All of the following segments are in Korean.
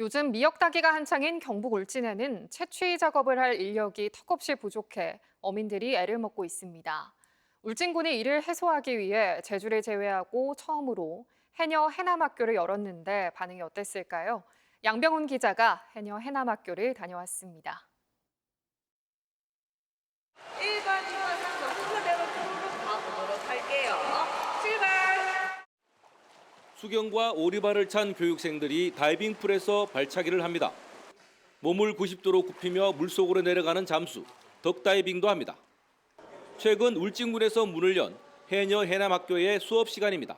요즘 미역 따기가 한창인 경북 울진에는 채취 작업을 할 인력이 턱없이 부족해 어민들이 애를 먹고 있습니다. 울진군이 이를 해소하기 위해 제주를 제외하고 처음으로 해녀 해남학교를 열었는데 반응이 어땠을까요? 양병훈 기자가 해녀 해남학교를 다녀왔습니다. 1번, 2번, 3번 순서대로 쭉 가보도록 할게요. 출발! 수경과 오리발을 찬 교육생들이 다이빙풀에서 발차기를 합니다. 몸을 90도로 굽히며 물속으로 내려가는 잠수, 덕다이빙도 합니다. 최근 울진군에서 문을 연 해녀 해남학교의 수업 시간입니다.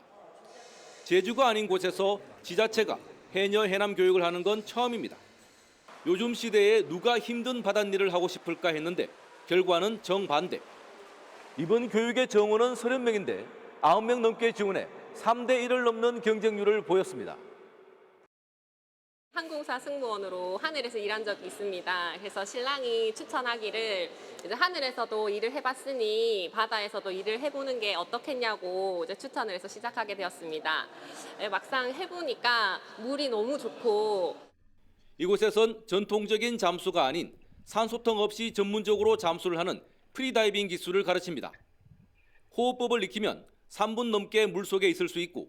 제주가 아닌 곳에서 지자체가 해녀 해남 교육을 하는 건 처음입니다. 요즘 시대에 누가 힘든 바닷일을 하고 싶을까 했는데 결과는 정반대. 이번 교육의 정원은 30명인데 9명 넘게 지원해 3대 1을 넘는 경쟁률을 보였습니다. 항공사 승무원으로 하늘에서 일한 적이 있습니다. 그래서 신랑이 추천하기를 이제 하늘에서도 일을 해봤으니 바다에서도 일을 해보는 게 어떻겠냐고 이제 추천을 해서 시작하게 되었습니다. 네, 막상 해보니까 물이 너무 좋고 이곳에선 전통적인 잠수가 아닌 산소통 없이 전문적으로 잠수를 하는 프리다이빙 기술을 가르칩니다. 호흡법을 익히면 3분 넘게 물속에 있을 수 있고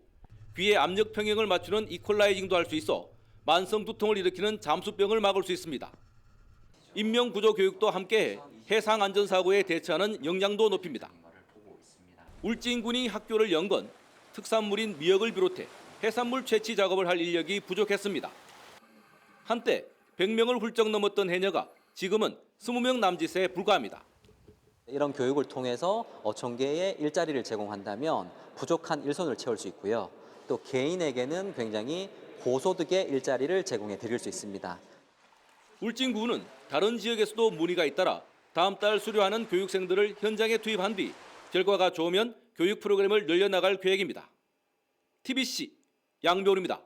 귀의 압력 평형을 맞추는 이퀄라이징도 할 수 있어 만성 두통을 일으키는 잠수병을 막을 수 있습니다. 인명 구조 교육도 함께해 해상 안전 사고에 대처하는 역량도 높입니다. 울진군이 학교를 연건 특산물인 미역을 비롯해 해산물 채취 작업을 할 인력이 부족했습니다. 한때 100명을 훌쩍 넘었던 해녀가 지금은 20명 남짓에 불과합니다. 이런 교육을 통해서 어촌계에 일자리를 제공한다면 부족한 일손을 채울 수 있고요. 또 개인에게는 굉장히 고소득의 일자리를 제공해 드릴 수 있습니다. 울진군은 다른 지역에서도 문의가 잇따라 다음 달 수료하는 교육생들을 현장에 투입한 뒤 결과가 좋으면 교육 프로그램을 늘려나갈 계획입니다. TBC 양배울입니다.